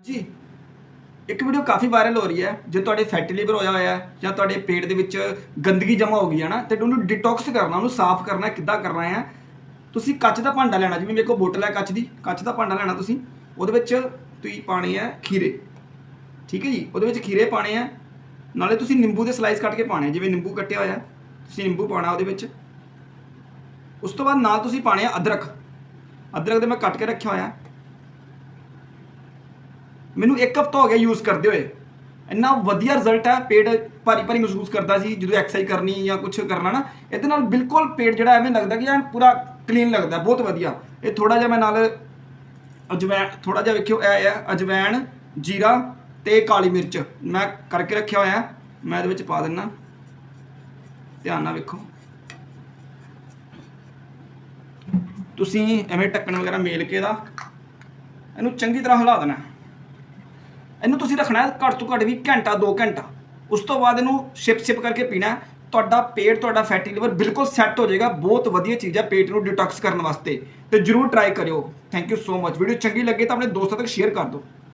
ਜੀ, ਇੱਕ ਵੀਡੀਓ ਕਾਫੀ ਵਾਇਰਲ ਹੋ ਰਹੀ ਹੈ, ਜੇ ਤੁਹਾਡੇ ਫੈਟੀ ਲੀਵਰ ਹੋਇਆ ਹੋਇਆ ਹੈ ਜਾਂ ਤੁਹਾਡੇ ਪੇਟ ਦੇ ਵਿੱਚ ਗੰਦਗੀ ਜਮ੍ਹਾਂ ਹੋ ਗਈ ਹੈ ਨਾ, ਤੇ ਉਹਨੂੰ ਡਿਟੌਕਸ ਕਰਨਾ, ਉਹਨੂੰ ਸਾਫ਼ ਕਰਨਾ, ਕਿੱਦਾਂ ਕਰਨਾ ਹੈ? ਤੁਸੀਂ ਕੱਚ ਦਾ ਭਾਂਡਾ ਲੈਣਾ, ਜਿਵੇਂ ਮੇਰੇ ਕੋਲ ਬੋਟਲ ਹੈ ਕੱਚ ਦੀ, ਕੱਚ ਦਾ ਭਾਂਡਾ ਲੈਣਾ ਤੁਸੀਂ, ਉਹਦੇ ਵਿੱਚ ਤੁਸੀਂ ਪਾਣੇ ਹੈ ਖੀਰੇ, ਠੀਕ ਹੈ ਜੀ? ਉਹਦੇ ਵਿੱਚ ਖੀਰੇ ਪਾਣੇ ਆ ਨਾਲੇ ਤੁਸੀਂ ਨਿੰਬੂ ਦੇ ਸਲਾਈਸ ਕੱਟ ਕੇ ਪਾਣੇ ਜਿਵੇਂ ਨਿੰਬੂ ਕੱਟਿਆ ਹੋਇਆ ਤੁਸੀਂ ਨਿੰਬੂ ਪਾਣਾ ਉਹਦੇ ਵਿੱਚ। ਉਸ ਤੋਂ ਬਾਅਦ ਨਾਲ ਤੁਸੀਂ ਪਾਣੇ ਆ ਅਦਰਕ ਅਦਰਕ ਦੇ ਮੈਂ ਕੱਟ ਕੇ ਰੱਖਿਆ ਹੋਇਆ ਮੈਨੂੰ ਇੱਕ ਹਫਤਾ ਹੋ ਗਿਆ ਯੂਜ਼ ਕਰਦੇ ਹੋਏ। ਇੰਨਾ ਵਧੀਆ ਰਿਜ਼ਲਟ ਹੈ ਪੇਟ ਭਾਰੀ ਭਾਰੀ ਮਹਿਸੂਸ ਕਰਦਾ ਸੀ, ਜਦੋਂ ਐਕਸਰਸਾਈਜ਼ ਕਰਨੀ ਜਾਂ ਕੁਝ ਕਰਨਾ ਨਾ, ਇਹਦੇ ਨਾਲ ਬਿਲਕੁਲ ਪੇਟ ਜਿਹੜਾ ਐਵੇਂ ਲੱਗਦਾ ਕਿ ਐਨ ਪੂਰਾ ਕਲੀਨ ਲੱਗਦਾ, ਬਹੁਤ ਵਧੀਆ। ਇਹ ਥੋੜਾ ਜਿਹਾ ਮੈਂ ਨਾਲ ਅਜਵੈਣ ਥੋੜਾ ਜਿਹਾ ਵੇਖਿਓ, ਇਹ ਹੈ ਅਜਵੈਣ, ਜੀਰਾ ਤੇ ਕਾਲੀ ਮਿਰਚ। ਮੈਂ ਕਰਕੇ ਰੱਖਿਆ ਹੋਇਆ, ਮੈਂ ਇਹਦੇ ਵਿੱਚ ਪਾ ਦਿੰਨਾ। ਧਿਆਨ ਨਾਲ ਵੇਖੋ। ਤੁਸੀਂ ਐਵੇਂ ਢੱਕਣ ਵਗੈਰਾ ਮੇਲ ਕੇ ਦਾ ਇਹਨੂੰ ਚੰਗੀ ਤਰ੍ਹਾਂ ਹਿਲਾ ਦੇਣਾ। ਇਹਨੂੰ ਤੁਸੀਂ ਰੱਖਣਾ ਹੈ ਘੱਟ ਤੋਂ ਘੱਟ ਵੀ ਘੰਟਾ 2 ਘੰਟਾ। ਉਸ ਤੋਂ ਬਾਅਦ ਇਹਨੂੰ ਸ਼ਿਪ ਸ਼ਿਪ ਕਰਕੇ ਪੀਣਾ। ਤੁਹਾਡਾ ਪੇਟ, ਤੁਹਾਡਾ ਫੈਟੀ ਲਿਵਰ ਬਿਲਕੁਲ ਸੈੱਟ ਹੋ ਜਾਏਗਾ। ਬਹੁਤ ਵਧੀਆ ਚੀਜ਼ ਹੈ ਪੇਟ ਨੂੰ ਡਿਟੌਕਸ ਕਰਨ ਵਾਸਤੇ। ਤੇ ਜਰੂਰ ਟਰਾਈ ਕਰਿਓ। Thank you so much video ਚੰਗੀ ਲੱਗੇ ਤਾਂ ਆਪਣੇ ਦੋਸਤਾਂ ਤੱਕ ਸ਼ੇਅਰ ਕਰ ਦਿਓ।